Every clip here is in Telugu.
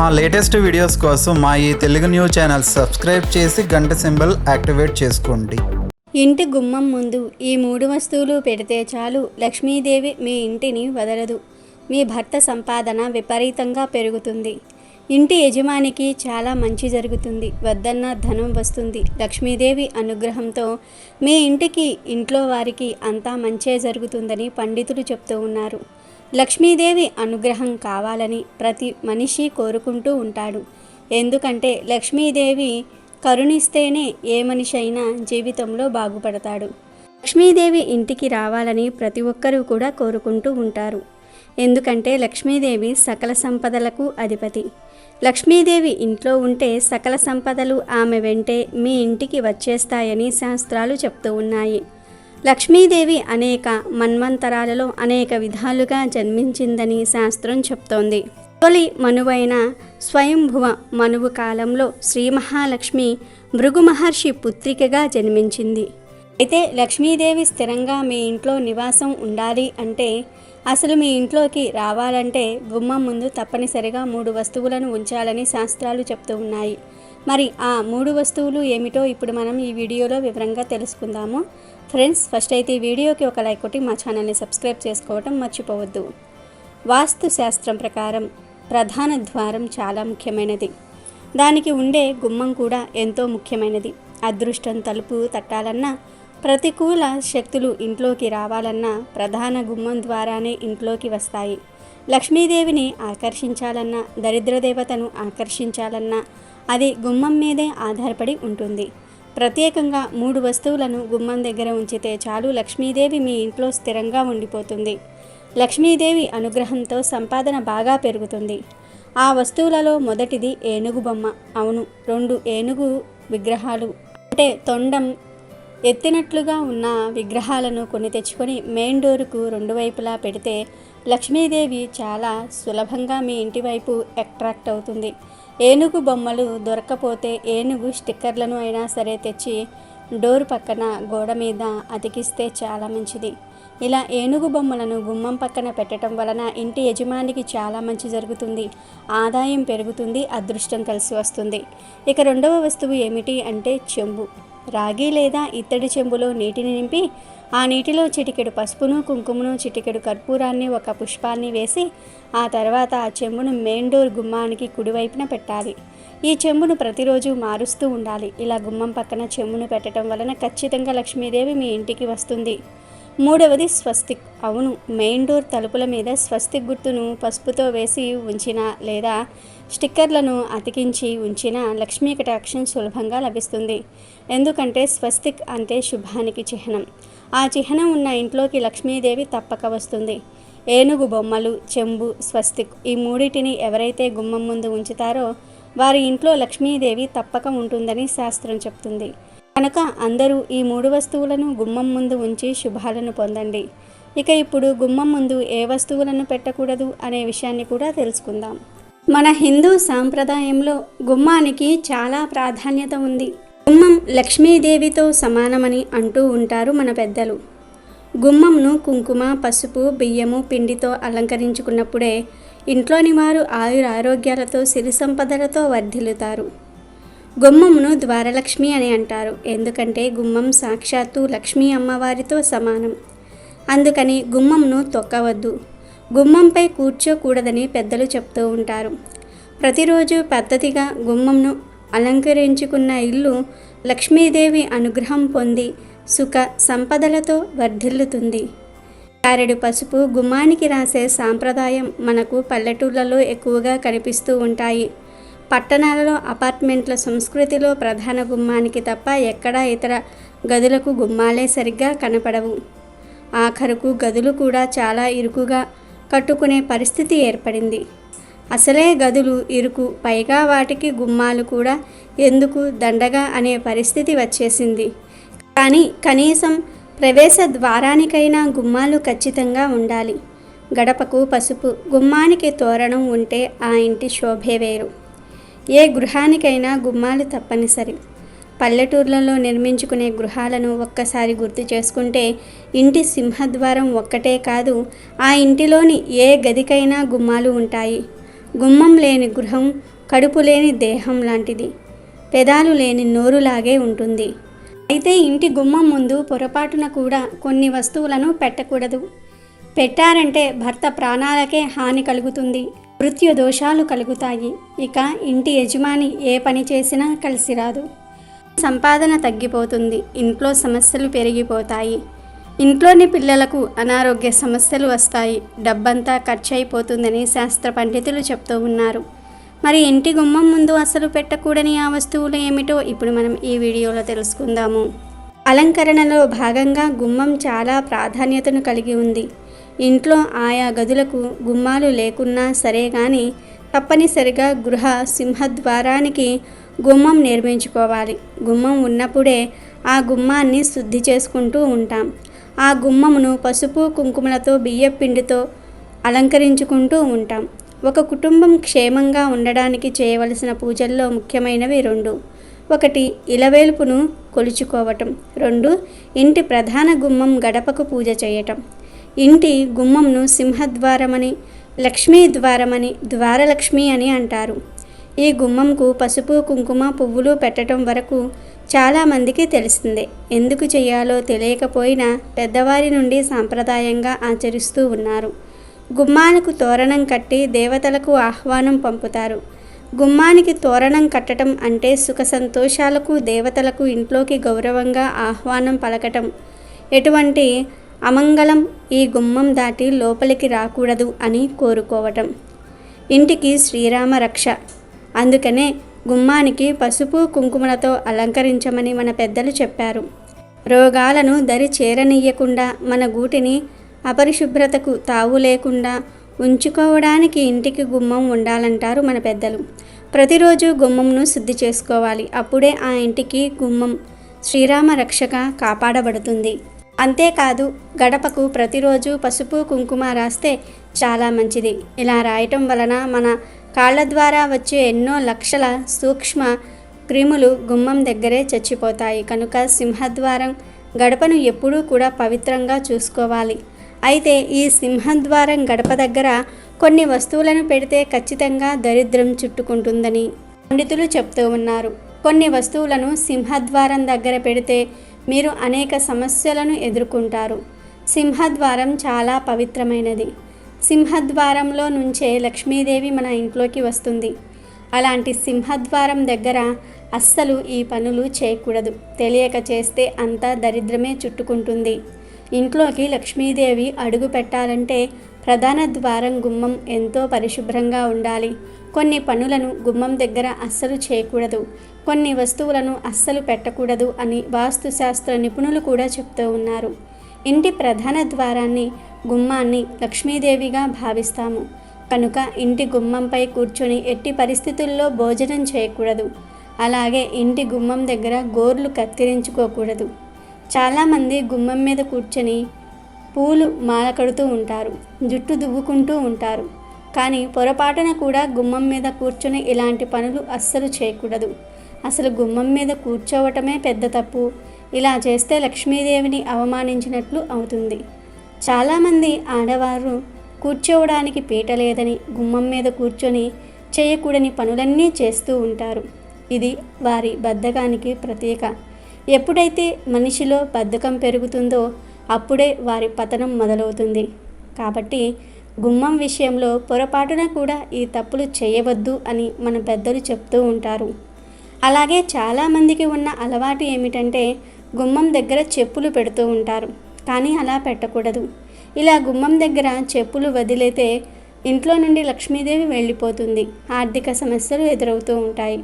మా లేటెస్ట్ వీడియోస్ కోసం మా ఈ తెలుగు న్యూస్ ఛానల్ సబ్స్క్రైబ్ చేసి గంట సింబల్ యాక్టివేట్ చేసుకోండి. ఇంటి గుమ్మం ముందు ఈ మూడు వస్తువులు పెడితే చాలు లక్ష్మీదేవి మీ ఇంటిని వదలదు. మీ భర్త సంపాదన విపరీతంగా పెరుగుతుంది. ఇంటి యజమానికి చాలా మంచి జరుగుతుంది. వద్దన్న ధనం వస్తుంది. లక్ష్మీదేవి అనుగ్రహంతో మీ ఇంటికి ఇంట్లో వారికి అంతా మంచే జరుగుతుందని పండితులు చెప్తూ ఉన్నారు. లక్ష్మీదేవి అనుగ్రహం కావాలని ప్రతి మనిషి కోరుకుంటూ ఉంటాడు. ఎందుకంటే లక్ష్మీదేవి కరుణిస్తేనే ఏ మనిషి అయినా జీవితంలో బాగుపడతాడు. లక్ష్మీదేవి ఇంటికి రావాలని ప్రతి ఒక్కరూ కూడా కోరుకుంటూ ఉంటారు. ఎందుకంటే లక్ష్మీదేవి సకల సంపదలకు అధిపతి. లక్ష్మీదేవి ఇంట్లో ఉంటే సకల సంపదలు ఆమె వెంటే మీ ఇంటికి వచ్చేస్తాయని శాస్త్రాలు చెప్తూ ఉన్నాయి. లక్ష్మీదేవి అనేక మన్వంతరాలలో అనేక విధాలుగా జన్మించిందని శాస్త్రం చెప్తోంది. తొలి మనువైన స్వయంభువ మనువు కాలంలో శ్రీ మహాలక్ష్మి భృగు మహర్షి పుత్రికగా జన్మించింది. అయితే లక్ష్మీదేవి స్థిరంగా మీ ఇంట్లో నివాసం ఉండాలి అంటే అసలు మీ ఇంట్లోకి రావాలంటే గుమ్మం ముందు తప్పనిసరిగా మూడు వస్తువులను ఉంచాలని శాస్త్రాలు చెప్తూ ఉన్నాయి. మరి ఆ మూడు వస్తువులు ఏమిటో ఇప్పుడు మనం ఈ వీడియోలో వివరంగా తెలుసుకుందాము. ఫ్రెండ్స్ ఫస్ట్ అయితే ఈ వీడియోకి ఒక లైక్ కొట్టి మా ఛానల్ని సబ్స్క్రైబ్ చేసుకోవటం మర్చిపోవద్దు. వాస్తు శాస్త్రం ప్రకారం ప్రధాన ద్వారం చాలా ముఖ్యమైనది. దానికి ఉండే గుమ్మం కూడా ఎంతో ముఖ్యమైనది. అదృష్టం తలుపు తట్టాలన్నా ప్రతికూల శక్తులు ఇంట్లోకి రావాలన్నా ప్రధాన గుమ్మం ద్వారానే ఇంట్లోకి వస్తాయి. లక్ష్మీదేవిని ఆకర్షించాలన్నా దరిద్రదేవతను ఆకర్షించాలన్నా అది గుమ్మం మీదే ఆధారపడి ఉంటుంది. ప్రత్యేకంగా మూడు వస్తువులను గుమ్మం దగ్గర ఉంచితే చాలు లక్ష్మీదేవి మీ ఇంట్లో స్థిరంగా ఉండిపోతుంది. లక్ష్మీదేవి అనుగ్రహంతో సంపాదన బాగా పెరుగుతుంది. ఆ వస్తువులలో మొదటిది ఏనుగు బొమ్మ. అవును రెండు ఏనుగు విగ్రహాలు. అంటే తొండం. ఎత్తినట్లుగా ఉన్న విగ్రహాలను కొని తెచ్చుకొని మెయిన్ డోరుకు రెండు వైపులా పెడితే లక్ష్మీదేవి చాలా సులభంగా మీ ఇంటి వైపు అట్రాక్ట్ అవుతుంది. ఏనుగు బొమ్మలు దొరకపోతే ఏనుగు స్టిక్కర్లను అయినా సరే తెచ్చి డోర్ పక్కన గోడ మీద అతికిస్తే చాలా మంచిది. ఇలా ఏనుగు బొమ్మలను గుమ్మం పక్కన పెట్టడం వలన ఇంటి యజమానికి చాలా మంచి జరుగుతుంది. ఆదాయం పెరుగుతుంది అదృష్టం కలిసి వస్తుంది. ఇక రెండవ వస్తువు ఏమిటి అంటే చెంబు. రాగి లేదా ఇత్తడి చెంబులో నీటిని నింపి ఆ నీటిలో చిటికెడు పసుపును కుంకుమను చిటికెడు కర్పూరాన్ని ఒక పుష్పాన్ని వేసి ఆ తర్వాత ఆ చెంబును మెయిన్ డోర్ గుమ్మానికి కుడివైపున పెట్టాలి. ఈ చెంబును ప్రతిరోజు మారుస్తూ ఉండాలి. ఇలా గుమ్మం పక్కన చెంబును పెట్టడం వలన ఖచ్చితంగా లక్ష్మీదేవి మీ ఇంటికి వస్తుంది. మూడవది స్వస్తిక్ అవును మెయిన్ డోర్ తలుపుల మీద స్వస్తిక్ గుర్తును పసుపుతో వేసి ఉంచిన లేదా స్టిక్కర్లను అతికించి ఉంచిన లక్ష్మీ కటాక్షం సులభంగా లభిస్తుంది. ఎందుకంటే స్వస్తిక్ అంటే శుభానికి చిహ్నం. ఆ చిహ్నం ఉన్న ఇంట్లోకి లక్ష్మీదేవి తప్పక వస్తుంది. ఏనుగు బొమ్మలు చెంబు స్వస్తిక్ ఈ మూడిటిని ఎవరైతే గుమ్మం ముందు ఉంచుతారో వారి ఇంట్లో లక్ష్మీదేవి తప్పక ఉంటుందని శాస్త్రం చెప్తుంది. కనుక అందరూ ఈ మూడు వస్తువులను గుమ్మం ముందు ఉంచి శుభాలను పొందండి. ఇక ఇప్పుడు గుమ్మం ముందు ఏ వస్తువులను పెట్టకూడదు అనే విషయాన్ని కూడా తెలుసుకుందాం. మన హిందూ సాంప్రదాయంలో గుమ్మానికి చాలా ప్రాధాన్యత ఉంది. గుమ్మం లక్ష్మీదేవితో సమానమని అంటూ ఉంటారు మన పెద్దలు. గుమ్మంను కుంకుమ పసుపు బియ్యము పిండితో అలంకరించుకున్నప్పుడే ఇంట్లోని వారు ఆయుర ఆరోగ్యాలతో సిరి సంపదలతో వర్ధిల్లుతారు. గుమ్మమును ద్వారలక్ష్మి అని అంటారు. ఎందుకంటే గుమ్మం సాక్షాత్తు లక్ష్మీ అమ్మవారితో సమానం. అందుకని గుమ్మంను తొక్కవద్దు. గుమ్మంపై కూర్చోకూడదని పెద్దలు చెప్తూ ఉంటారు. ప్రతిరోజు పద్ధతిగా గుమ్మంను అలంకరించుకున్న ఇల్లు లక్ష్మీదేవి అనుగ్రహం పొంది సుఖ సంపదలతో వర్ధిల్లుతుంది. కారెడు పసుపు గుమ్మానికి రాసే సాంప్రదాయం మనకు పల్లెటూళ్ళలో ఎక్కువగా కనిపిస్తూ ఉంటాయి. పట్టణాలలో అపార్ట్మెంట్ల సంస్కృతిలో ప్రధాన గుమ్మానికి తప్ప ఎక్కడా ఇతర గదులకు గుమ్మాలే సరిగ్గా కనపడవు. ఆఖరుకు గదులు కూడా చాలా ఇరుకుగా కట్టుకునే పరిస్థితి ఏర్పడింది. అసలే గదులు ఇరుకు పైగా వాటికి గుమ్మాలు కూడా ఎందుకు దండగా అనే పరిస్థితి వచ్చేసింది. కానీ కనీసం ప్రవేశ ద్వారానికైనా గుమ్మాలు ఖచ్చితంగా ఉండాలి. గడపకు పసుపు గుమ్మానికి తోరణం ఉంటే ఆ ఇంటి శోభే వేరు. ఏ గృహానికైనా గుమ్మాలు తప్పనిసరి. పల్లెటూర్లలో నిర్మించుకునే గృహాలను ఒక్కసారి గుర్తు చేసుకుంటే ఇంటి సింహద్వారం ఒక్కటే కాదు ఆ ఇంటిలోని ఏ గదికైనా గుమ్మాలు ఉంటాయి. గుమ్మం లేని గృహం కడుపు లేని దేహం లాంటిది. పెదాలు లేని నోరులాగే ఉంటుంది. అయితే ఇంటి గుమ్మం ముందు పొరపాటున కూడా కొన్ని వస్తువులను పెట్టకూడదు. పెట్టారంటే భర్త ప్రాణాలకే హాని కలుగుతుంది. మృత్యు దోషాలు కలుగుతాయి. ఇక ఇంటి యజమాని ఏ పని చేసినా కలిసి రాదు. సంపాదన తగ్గిపోతుంది. ఇంట్లో సమస్యలు పెరిగిపోతాయి. ఇంట్లోని పిల్లలకు అనారోగ్య సమస్యలు వస్తాయి. డబ్బంతా ఖర్చు అయిపోతుందని శాస్త్ర పండితులు చెప్తూ ఉన్నారు. మరి ఇంటి గుమ్మం ముందు అసలు పెట్టకూడని ఆ వస్తువులు ఏమిటో ఇప్పుడు మనం ఈ వీడియోలో తెలుసుకుందాము. అలంకరణలో భాగంగా గుమ్మం చాలా ప్రాధాన్యతను కలిగి ఉంది. ఇంట్లో ఆయా గదులకు గుమ్మాలు లేకున్నా సరే కానీ తప్పనిసరిగా గృహ సింహద్వారానికి గుమ్మం నిర్మించుకోవాలి. గుమ్మం ఉన్నప్పుడే ఆ గుమ్మాన్ని శుద్ధి చేసుకుంటూ ఉంటాం. ఆ గుమ్మమును పసుపు కుంకుమలతో బియ్యం పిండితో అలంకరించుకుంటూ ఉంటాం. ఒక కుటుంబం క్షేమంగా ఉండడానికి చేయవలసిన పూజల్లో ముఖ్యమైనవి రెండు. ఒకటి ఇలవేల్పును కొలుచుకోవటం. రెండు ఇంటి ప్రధాన గుమ్మం గడపకు పూజ చేయటం. ఇంటి గుమ్మంను సింహద్వారమని లక్ష్మీ ద్వారమని ద్వారలక్ష్మి అని అంటారు. ఈ గుమ్మంకు పసుపు కుంకుమ పువ్వులు పెట్టడం వరకు చాలామందికి తెలిసిందే. ఎందుకు చేయాలో తెలియకపోయినా పెద్దవారి నుండి సాంప్రదాయంగా ఆచరిస్తూ ఉన్నారు. గుమ్మానికి తోరణం కట్టి దేవతలకు ఆహ్వానం పంపుతారు. గుమ్మానికి తోరణం కట్టడం అంటే సుఖ సంతోషాలకు దేవతలకు ఇంట్లోకి గౌరవంగా ఆహ్వానం పలకటం. ఎటువంటి అమంగళం ఈ గుమ్మం దాటి లోపలికి రాకూడదు అని కోరుకోవటం. ఇంటికి శ్రీరామ రక్ష. అందుకనే గుమ్మానికి పసుపు కుంకుమలతో అలంకరించమని మన పెద్దలు చెప్పారు. రోగాలను దరి చేరనీయకుండా మన గూటిని అపరిశుభ్రతకు తావు లేకుండా ఉంచుకోవడానికి ఇంటికి గుమ్మం ఉండాలంటారు మన పెద్దలు. ప్రతిరోజు గుమ్మంను శుద్ధి చేసుకోవాలి. అప్పుడే ఆ ఇంటికి గుమ్మం శ్రీరామ రక్షక కాపాడబడుతుంది. అంతేకాదు గడపకు ప్రతిరోజు పసుపు కుంకుమ రాస్తే చాలా మంచిది. ఇలా రాయటం వలన మన కాళ్ళ ద్వారా వచ్చే ఎన్నో లక్షల సూక్ష్మ క్రిములు గుమ్మం దగ్గరే చచ్చిపోతాయి. కనుక సింహద్వారం గడపను ఎప్పుడూ కూడా పవిత్రంగా చూసుకోవాలి. అయితే ఈ సింహద్వారం గడప దగ్గర కొన్ని వస్తువులను పెడితే ఖచ్చితంగా దరిద్రం చుట్టుకుంటుందని పండితులు చెప్తూ ఉన్నారు. కొన్ని వస్తువులను సింహద్వారం దగ్గర పెడితే మీరు అనేక సమస్యలను ఎదుర్కొంటారు. సింహద్వారం చాలా పవిత్రమైనది. సింహద్వారంలో నుంచే లక్ష్మీదేవి మన ఇంట్లోకి వస్తుంది. అలాంటి సింహద్వారం దగ్గర అస్సలు ఈ పనులు చేయకూడదు. తెలియక చేస్తే అంతా దరిద్రమే చుట్టుకుంటుంది. ఇంట్లోకి లక్ష్మీదేవి అడుగు పెట్టాలంటే ప్రధాన ద్వారం గుమ్మం ఎంతో పరిశుభ్రంగా ఉండాలి. కొన్ని పనులను గుమ్మం దగ్గర అస్సలు చేయకూడదు. కొన్ని వస్తువులను అస్సలు పెట్టకూడదు అని వాస్తుశాస్త్ర నిపుణులు కూడా చెప్తూ ఉన్నారు. ఇంటి ప్రధాన ద్వారాన్ని గుమ్మాన్ని లక్ష్మీదేవిగా భావిస్తాము. కనుక ఇంటి గుమ్మంపై కూర్చొని ఎట్టి పరిస్థితుల్లో భోజనం చేయకూడదు. అలాగే ఇంటి గుమ్మం దగ్గర గోర్లు కత్తిరించుకోకూడదు. చాలామంది గుమ్మం మీద కూర్చొని పూలు మాల కడుతూ ఉంటారు. జుట్టు దువ్వుకుంటూ ఉంటారు. కానీ పొరపాటున కూడా గుమ్మం మీద కూర్చొని ఇలాంటి పనులు అస్సలు చేయకూడదు. అసలు గుమ్మం మీద కూర్చోవటమే పెద్ద తప్పు. ఇలా చేస్తే లక్ష్మీదేవిని అవమానించినట్లు అవుతుంది. చాలామంది ఆడవారు కూర్చోవడానికి పీట లేదని గుమ్మం మీద కూర్చొని చేయకూడని పనులన్నీ చేస్తూ ఉంటారు. ఇది వారి బద్ధకానికి ప్రత్యేక ఎప్పుడైతే మనిషిలో బద్ధకం పెరుగుతుందో అప్పుడే వారి పతనం మొదలవుతుంది. కాబట్టి గుమ్మం విషయంలో పొరపాటున కూడా ఈ తప్పులు చేయవద్దు అని మన పెద్దలు చెప్తూ ఉంటారు. అలాగే చాలామందికి ఉన్న అలవాటు ఏమిటంటే గుమ్మం దగ్గర చెప్పులు పెడుతూ ఉంటారు. కానీ అలా పెట్టకూడదు. ఇలా గుమ్మం దగ్గర చెప్పులు వదిలేతే ఇంట్లో నుండి లక్ష్మీదేవి వెళ్ళిపోతుంది. ఆర్థిక సమస్యలు ఎదురవుతూ ఉంటాయి.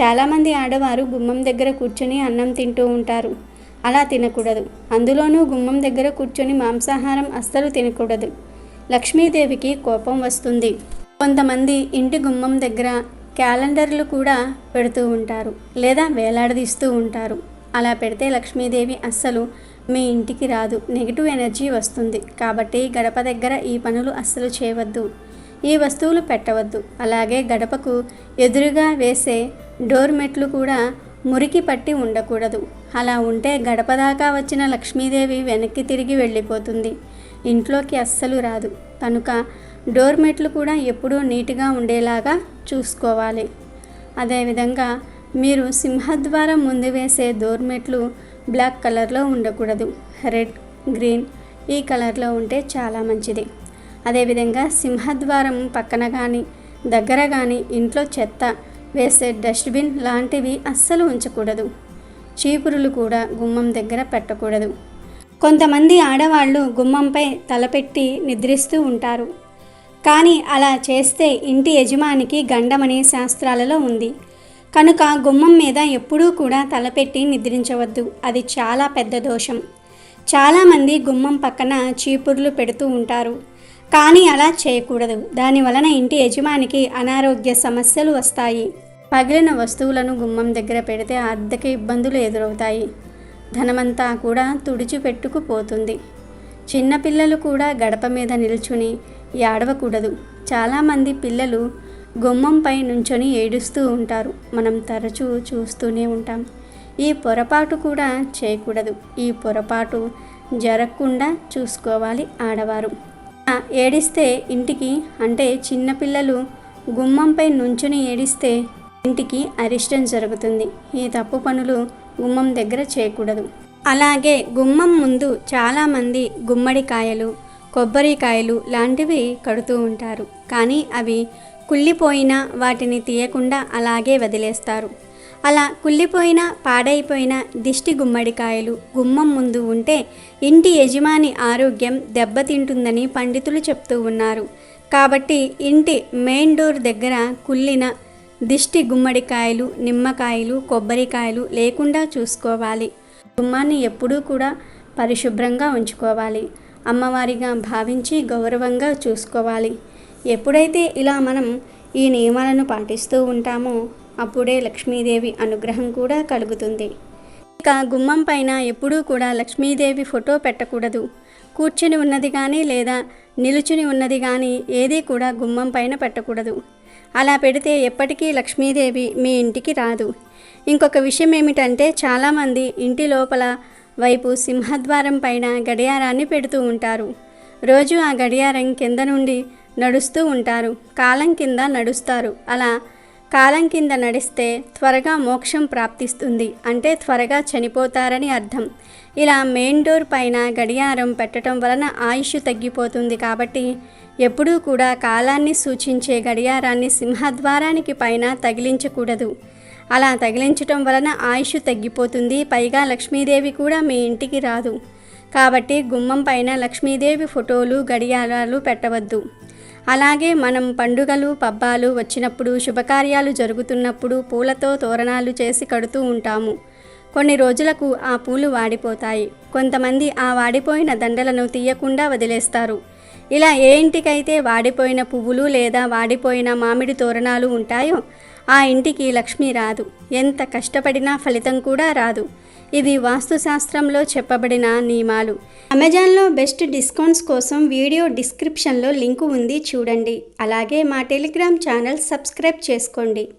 చాలామంది ఆడవారు గుమ్మం దగ్గర కూర్చొని అన్నం తింటూ ఉంటారు. అలా తినకూడదు. అందులోనూ గుమ్మం దగ్గర కూర్చొని మాంసాహారం అస్సలు తినకూడదు. లక్ష్మీదేవికి కోపం వస్తుంది. కొంతమంది ఇంటి గుమ్మం దగ్గర క్యాలెండర్లు కూడా పెడుతూ ఉంటారు లేదా వేలాడదీస్తూ ఉంటారు. అలా పెడితే లక్ష్మీదేవి అస్సలు మీ ఇంటికి రాదు. నెగిటివ్ ఎనర్జీ వస్తుంది. కాబట్టి గడప దగ్గర ఈ పనులు అస్సలు చేయవద్దు. ఈ వస్తువులు పెట్టవద్దు. అలాగే గడపకు ఎదురుగా వేసే డోర్ మెట్లు కూడా మురికి పట్టి ఉండకూడదు. అలా ఉంటే గడప దాకా వచ్చిన లక్ష్మీదేవి వెనక్కి తిరిగి వెళ్ళిపోతుంది. ఇంట్లోకి అస్సలు రాదు. కనుక డోర్ మెట్లు కూడా ఎప్పుడూ నీట్గా ఉండేలాగా చూసుకోవాలి. అదేవిధంగా మీరు సింహద్వారం ముందు వేసే డోర్ మెట్లు బ్లాక్ కలర్లో ఉండకూడదు. రెడ్ గ్రీన్ ఈ కలర్లో ఉంటే చాలా మంచిది. అదేవిధంగా సింహద్వారం పక్కన కానీ దగ్గర కానీ ఇంట్లో చెత్త వేసే డస్ట్బిన్ లాంటివి అస్సలు ఉంచకూడదు. చీపురులు కూడా గుమ్మం దగ్గర పెట్టకూడదు. కొంతమంది ఆడవాళ్ళు గుమ్మంపై తలపెట్టి నిద్రిస్తూ ఉంటారు. కానీ అలా చేస్తే ఇంటి యజమానికి గండమని శాస్త్రాలలో ఉంది. కనుక గుమ్మం మీద ఎప్పుడూ కూడా తలపెట్టి నిద్రించవద్దు. అది చాలా పెద్ద దోషం. చాలామంది గుమ్మం పక్కన చీపుర్లు పెడుతూ ఉంటారు. కానీ అలా చేయకూడదు. దాని వలన ఇంటి యజమానికి అనారోగ్య సమస్యలు వస్తాయి. పగిలిన వస్తువులను గుమ్మం దగ్గర పెడితే ఆర్థిక ఇబ్బందులు ఎదురవుతాయి. ధనమంతా కూడా తుడిచిపెట్టుకుపోతుంది. చిన్నపిల్లలు కూడా గడప మీద నిల్చుని ఏడవకూడదు. చాలామంది పిల్లలు గుమ్మంపై నుంచొని ఏడుస్తూ ఉంటారు. మనం తరచూ చూస్తూనే ఉంటాం. ఈ పొరపాటు కూడా చేయకూడదు. ఈ పొరపాటు జరగకుండా చూసుకోవాలి ఆడవారు. ఏడిస్తే ఇంటికి అంటే చిన్నపిల్లలు గుమ్మంపై నుంచుని ఏడిస్తే ఇంటికి అరిష్టం జరుగుతుంది. ఈ తప్పు పనులు గుమ్మం దగ్గర చేయకూడదు. అలాగే గుమ్మం ముందు చాలామంది గుమ్మడికాయలు కొబ్బరికాయలు లాంటివి కడుతూ ఉంటారు. కానీ అవి కుళ్ళిపోయినా వాటిని తీయకుండా అలాగే వదిలేస్తారు. అలా కుళ్ళిపోయిన పాడైపోయిన దిష్టి గుమ్మడికాయలు గుమ్మం ముందు ఉంటే ఇంటి యజమాని ఆరోగ్యం దెబ్బతింటుందని పండితులు చెప్తూ ఉన్నారు. కాబట్టి ఇంటి మెయిన్ డోర్ దగ్గర కుళ్ళిన దిష్టి గుమ్మడికాయలు నిమ్మకాయలు కొబ్బరికాయలు లేకుండా చూసుకోవాలి. గుమ్మాన్ని ఎప్పుడూ కూడా పరిశుభ్రంగా ఉంచుకోవాలి. అమ్మవారిగా భావించి గౌరవంగా చూసుకోవాలి. ఎప్పుడైతే ఇలా మనం ఈ నియమాలను పాటిస్తూ ఉంటామో అప్పుడే లక్ష్మీదేవి అనుగ్రహం కూడా కలుగుతుంది. ఇక గుమ్మం పైన ఎప్పుడూ కూడా లక్ష్మీదేవి ఫోటో పెట్టకూడదు. కూర్చుని ఉన్నది కానీ లేదా నిలుచుని ఉన్నది కానీ ఏదీ కూడా గుమ్మం పైన పెట్టకూడదు. అలా పెడితే ఎప్పటికీ లక్ష్మీదేవి మీ ఇంటికి రాదు. ఇంకొక విషయం ఏమిటంటే చాలామంది ఇంటి లోపల వైపు సింహద్వారం పైన గడియారాన్ని పెడుతూ ఉంటారు. రోజు ఆ గడియారం కింద నుండి నడుస్తూ ఉంటారు. కాలం కింద నడుస్తారు. అలా కాలం కింద నడిస్తే త్వరగా మోక్షం ప్రాప్తిస్తుంది అంటే త్వరగా చనిపోతారని అర్థం. ఇలా మెయిన్ డోర్ పైన గడియారం పెట్టడం వలన ఆయుష్ తగ్గిపోతుంది కాబట్టి ఎప్పుడూ కూడా కాలాన్ని సూచించే గడియారాన్ని సింహద్వారానికి పైన తగిలించకూడదు. అలా తగిలించటం వలన ఆయుష్ తగ్గిపోతుంది పైగా లక్ష్మీదేవి కూడా మీ ఇంటికి రాదు. కాబట్టి గుమ్మం పైన లక్ష్మీదేవి ఫోటోలు గడియారాలు పెట్టవద్దు. అలాగే మనం పండుగలు పబ్బాలు వచ్చినప్పుడు శుభకార్యాలు జరుగుతున్నప్పుడు పూలతో తోరణాలు చేసి కడుతూ ఉంటాము. కొన్ని రోజులకు ఆ పూలు వాడిపోతాయి. కొంతమంది ఆ వాడిపోయిన దండలను తీయకుండా వదిలేస్తారు. ఇలా ఏ ఇంటికైతే వాడిపోయిన పువ్వులు లేదా వాడిపోయిన మామిడి తోరణాలు ఉంటాయో ఆ ఇంటికి లక్ష్మి రాదు. ఎంత కష్టపడినా ఫలితం కూడా రాదు. ఇది వాస్తుశాస్త్రంలో చెప్పబడిన నియమాలు. అమెజాన్లో బెస్ట్ డిస్కౌంట్స్ కోసం వీడియో డిస్క్రిప్షన్లో లింకు ఉంది చూడండి. అలాగే మా టెలిగ్రామ్ ఛానల్ సబ్స్క్రైబ్ చేసుకోండి.